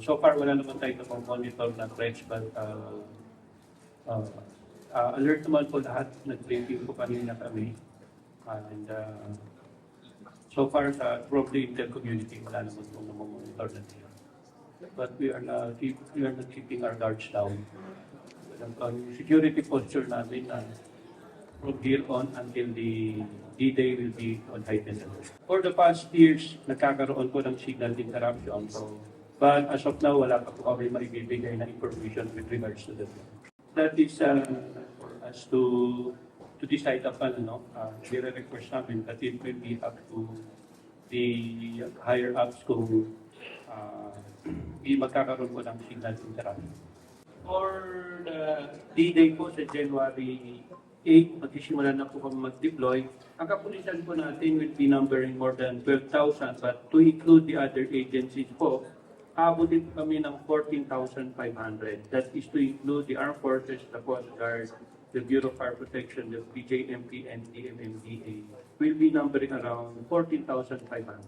So far, wala naman tayo na monitor na threats, but uh, uh, uh, alert naman po lahat. Nag-briefing po kanina kami. And uh, so far, sa probably Intel community, wala naman po na monitor na nila. But we are not, keep, we are not keeping our guards down. Ang ang security posture namin na from here on until the D-Day will be on heightened alert. For the past years, nagkakaroon po ng signal interruption. So, but as of now, wala pa po kami maibibigay na information with regards to that. That is uh, for us to to decide upon, no? Uh, request namin that it will be up to the higher ups kung uh, magkakaroon po ng signal interruption. For the D-Day po sa January 8, magsisimula na po kami mag-deploy. Ang kapulisan po natin will be numbering more than 12,000 but to include the other agencies po, abutin kami ng 14,500. That is to include the Armed Forces, the Coast Guard, the Bureau of Fire Protection, the BJMP, and the MMDA. Will be numbering around 14,500.